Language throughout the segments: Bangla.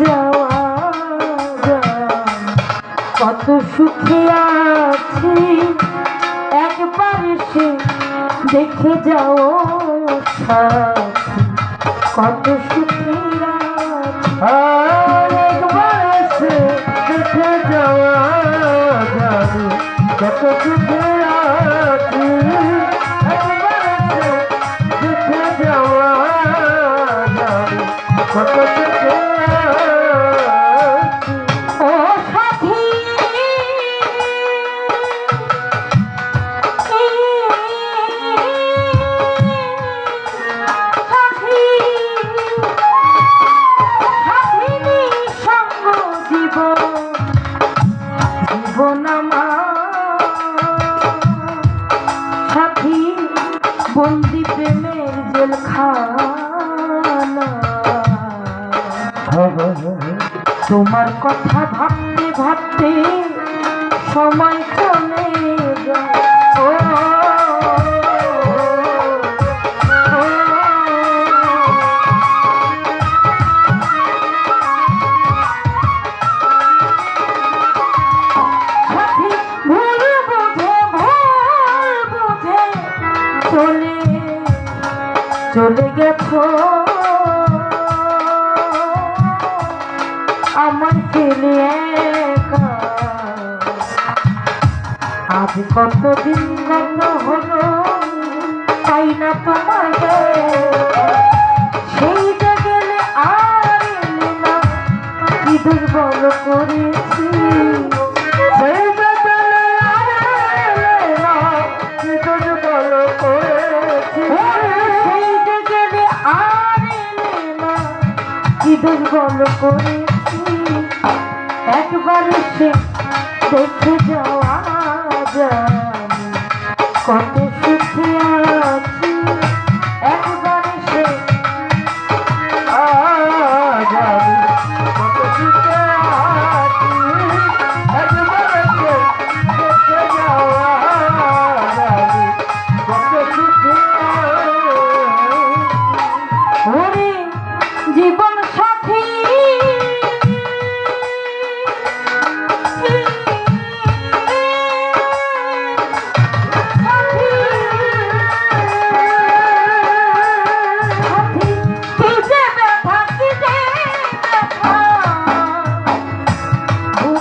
যাওয়া কত সুখে আছি। একবার সে দেখে যাও কত সুখে একবার সে দেখে যাওয়া কত সুখে বন্দি প্রেমের জেলখানা। তোমার কথা ভাবতে ভাবতে সময় চলে চলে চলে গেছো। আমার ছেলে আজ কতদিন গত হলো, তাই না তোমার। সেই গেলে আর না দুর্বল করেছি। কি দুর্বল করেছি একবার সে দেখে যাওয়া যায় কত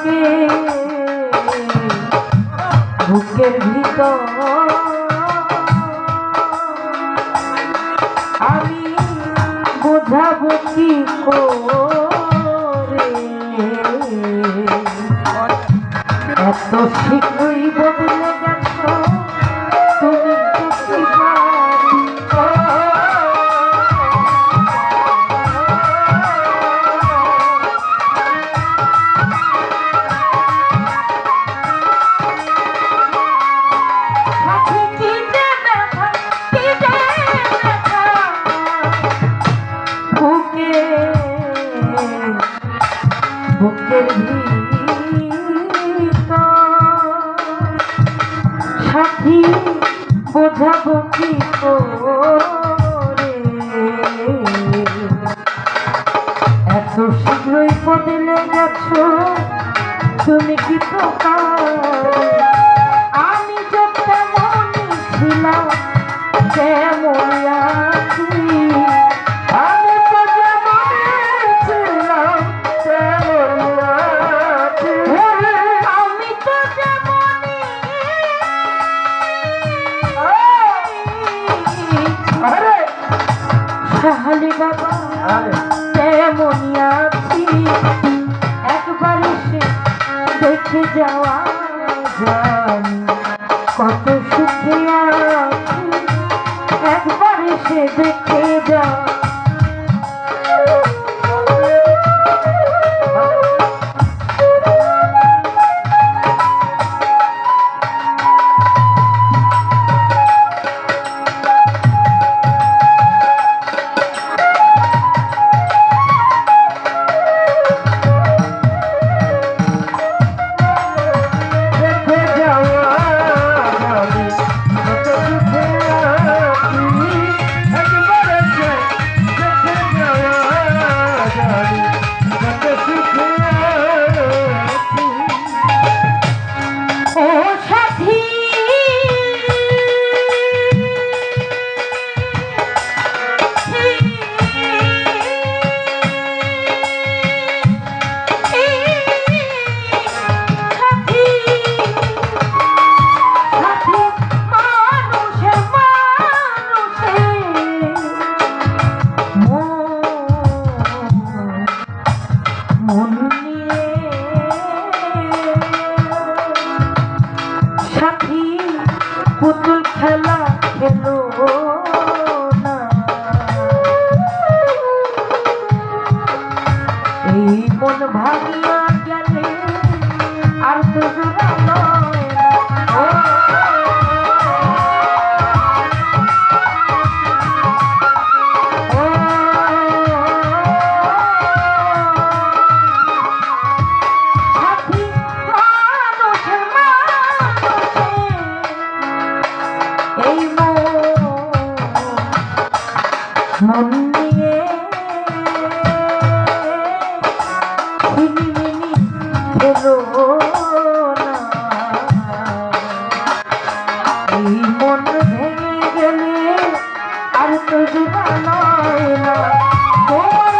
বুকে বুকের ভিতর আমি বোঝাবো কি করে? এত শীঘ্রই বদলে বোঝাবো কি এত শীঘ্রই বদলে গেছ তুমি কি? আমি তো তেমনই ছিলাম সাহালি বাবা আরে। আছি? একবার এসে দেখে যাওয়া জানি কত সুখে আছি। একবার এসে দেখে যাওয়া সাথী পুতুল খেলা খেলো না। এই মন ভাঙিয়া মন দিয়ে ঝিলমিলি খেলো না এই মন ভেঙে গেলে আর তো জীবন তোমার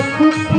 দুঃখ